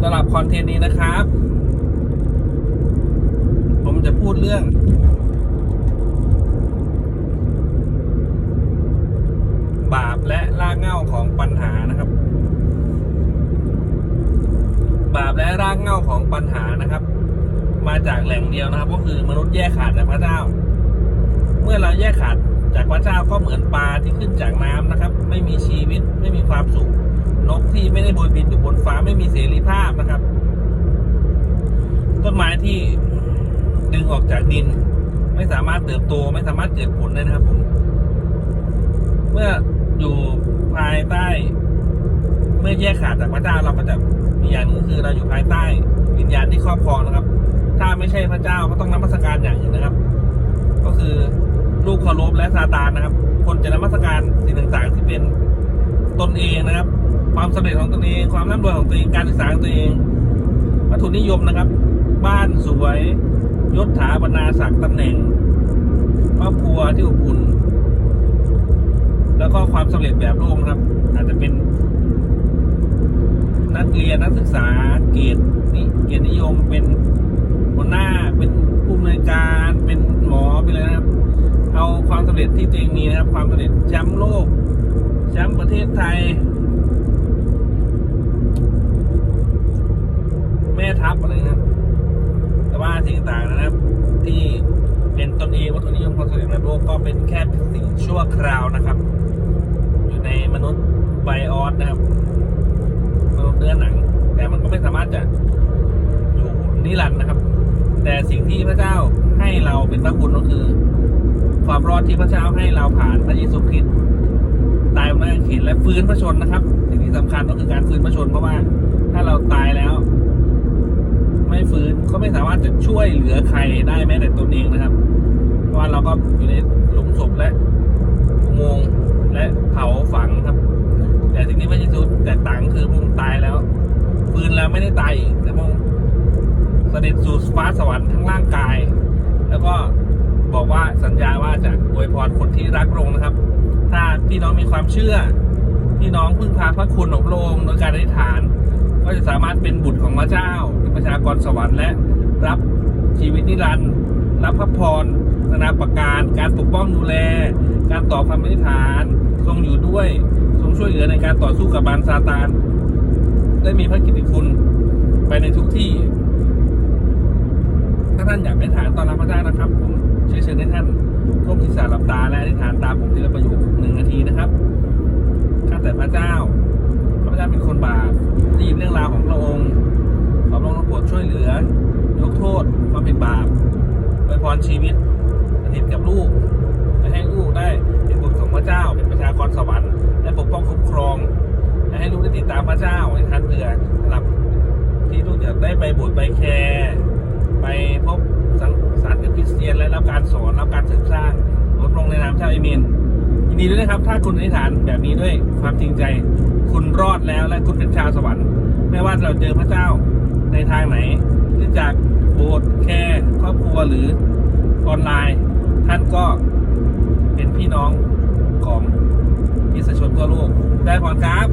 สำหรับคอนเทนต์นี้นะครับ ผมจะพูดเรื่อง บาปและรากเหง้าของปัญหานะครับ บาปและรากเหง้าของปัญหานะครับ มาจากแหล่งเดียวนะครับ ก็คือมนุษย์แยกขาดจากพระเจ้า เมื่อเราแยกขาดจากพระเจ้าก็เหมือนปลาที่ขึ้นจากน้ำนะครับ ไม่มีชีวิตไม่มีความสุข นกที่ไม่ได้โบยบินอยู่บนฟ้าไม่มีเสรีภาพนะครับ ต้นไม้ที่ดึงออกจากดิน ไม่สามารถเติบโต ไม่สามารถเกิดผลได้นะครับผมเมื่ออยู่ภายใต้ เมื่อแยกขาดจากพระเจ้าเราก็จะมีอย่างนึงก็คือเราอยู่ภายใต้วิญญาณที่ครอบครองนะครับ ถ้าไม่ใช่พระเจ้าก็ต้องนมัสการอย่างอื่นนะครับ ก็คือลูกเคารพและซาตานนะครับ คนจะนมัสการสิ่งต่างๆ ที่เป็นตนเองนะครับ ความสำเร็จของตนเอง ความร่ำรวยของตัวเอง การศึกษาของตัวเอง วัตถุนิยมนะครับ บ้านสวยยศถาบรรณาศักดิ์ตำแหน่งครอบครัวที่อบอุ่น แล้วก็ความสำเร็จแบบโลกนะครับ อาจจะเป็น นักเรียนนักศึกษาเกียรตินิเกียรตินิยมเป็นหัวหน้าเป็นผู้อำนวยการเป็นหมอไปเลยนะครับ เอาความสำเร็จที่ตัวเองมีนะครับ ความสำเร็จแชมป์โลกแชมป์ประเทศไทย แม่ทัพอะไรนะครับ แต่ว่า สิ่งต่างๆนะครับ ที่เป็นตนเองวัตถุนิยมความสำเร็จแบบโลกก็เป็นแค่สิ่งชั่วคราวนะครับ อยู่ในมนุษย์ไบออสนะครับมนุษย์เนื้อหนัง แต่มันก็ไม่สามารถจะอยู่นิรันดร์นะครับ แต่สิ่งที่พระเจ้าให้เราเป็นพระคุณก็คือ ความรอดที่พระเจ้าให้เราผ่านพระเยซูคริสต์ตายมาเขนและฟื้นพระชนนะครับสิ่งที่สำคัญ ช่วยเหลือใครได้แม้แต่ตนเองนะครับ เพราะว่าเราก็อยู่ในหลุมศพและอุโมงค์และเผาฝังครับ แต่สิ่งที่พระเยซูแตกต่างคือพระองค์ตายแล้วฟื้นแล้วไม่ได้ตายอีกแต่พระองค์เสด็จสู่ฟ้าสวรรค์ทั้งร่างกาย แล้วก็บอกว่าสัญญาว่าจะอวยพรคนที่รักพระองค์นะครับ ถ้าพี่น้องมีความเชื่อพี่น้องพึ่งพาพระคุณของพระองค์โดยการอธิษฐาน ก็จะสามารถเป็นบุตรของพระเจ้าเป็นประชากรสวรรค์และ รับชีวิตนิรันดร์รับพระพรนานาประการ การปกป้องดูแล การตอบคำอธิษฐาน ทรงอยู่ด้วย ทรงช่วยเหลือในการต่อสู้กับบารซาตาน ได้มีพระกิตติคุณไปในทุกที่ ถ้าท่านอยากอธิษฐานตอนรับพระเจ้านะครับ ผมเชิญเชิญให้ท่านก้มศีรษะหลับตาและอธิษฐานตามผมทีละประโยคหนึ่งนาทีนะครับข้าแต่พระเจ้าข้าพเจ้าเป็นคนบาปได้ยินเรื่องราวของพระองค์ ขอพระองค์โปรดช่วยเหลือ ยกโทษ ความผิดบาปอวยพรชีวิตประทิดกับลูกและให้ลูกได้เป็นบุตรของพระเจ้า เป็นประชากรสวรรค์และปกป้องคุ้มครองและให้ลูกได้ติดตามพระเจ้าในทันเผื่อสำหรับที่ลูกจะได้ไปบสถ์ไปแคร์ไปพบสังสรรค์กับคริสเตียนและรับการสอนรับการเสริมสร้างลดลงในนามเจ้าเอเมนยินดีด้วยนะครับ ถ้าคุณอธิษฐานแบบนี้ด้วยความจริงใจ คุณรอดแล้วและคุณเป็นชาวสวรรค์ ไม่ว่าเราเจอพระเจ้าในทางไหนหรือจาก บสถ์แค่ครอบครัวหรือออนไลน์ ท่านก็เป็นพี่น้องของพิสชนทั่วโลกได้พรครับ